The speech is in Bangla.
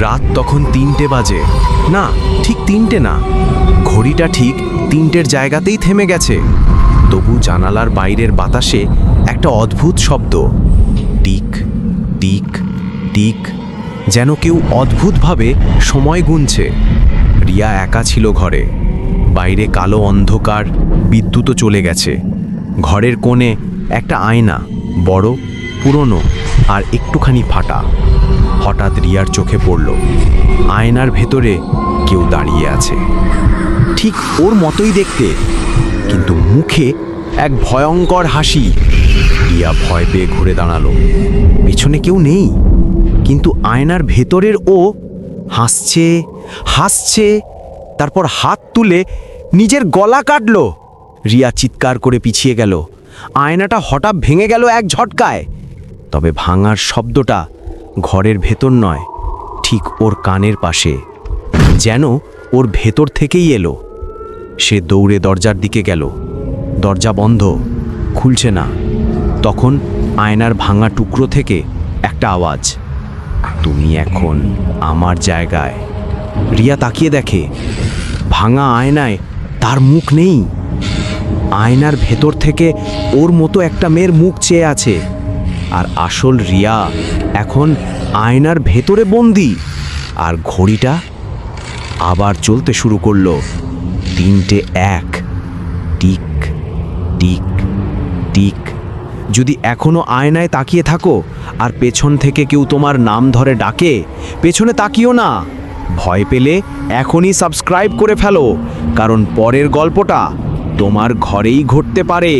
রাত তখন তিনটে বাজে। না, ঠিক তিনটে না। ঘড়িটা ঠিক তিনটের জায়গাতেই থেমে গেছে। তবু জানালার বাইরের বাতাসে একটা অদ্ভুত শব্দ। টিক টিক টিক, যেন কেউ অদ্ভুতভাবে সময় গুনছে। রিয়া একা ছিল ঘরে। বাইরে কালো অন্ধকার বিদ্যুৎও চলে গেছে। ঘরের কোণে একটা আয়না, বড়, পুরনো আর একটুখানি ফাটা হঠাৎ রিয়ার চোখে পড়ল। আয়নার ভেতরে কেউ দাঁড়িয়ে আছে। ঠিক ওর মতোই দেখতে, কিন্তু মুখে এক ভয়ঙ্কর হাসি। রিয়া ভয় পেয়ে ঘুরে দাঁড়াল। পেছনে কেউ নেই, কিন্তু আয়নার ভেতরের ও হাসছে হাসছে, তারপর হাত তুলে নিজের গলা কাটল। রিয়া চিৎকার করে পিছিয়ে গেল। আয়নাটা হঠাৎ ভেঙে গেল এক ঝটকায়। তবে ভাঙার শব্দটা ঘরের ভেতর নয়, ঠিক ওর কানের পাশে। যেন ওর ভেতর থেকেই এলো। সে দৌড়ে দরজার দিকে গেল। দরজা বন্ধ, খুলছে না। তখন আয়নার ভাঙা টুকরো থেকে একটা আওয়াজ, তুমি এখন আমার জায়গায়। রিয়া তাকিয়ে দেখে, ভাঙা আয়নায় তার মুখ নেই। আয়নার ভেতর থেকে ওর মতো একটা মেয়ের মুখ চেয়ে আছে। আর আসল রিয়া এখন আয়নার ভেতরে বন্দি। আর ঘড়িটা আবার চলতে শুরু করল। তিনটে এক। টিক টিক টিক। যদি এখনও আয়নায় তাকিয়ে থাকো, আর পেছন থেকে কেউ তোমার নাম ধরে ডাকে, পেছনে তাকিও না। ভয় পেলে এখনই সাবস্ক্রাইব করে ফেলো, কারণ পরের গল্পটা তোমার ঘরেই ঘটতে পারে।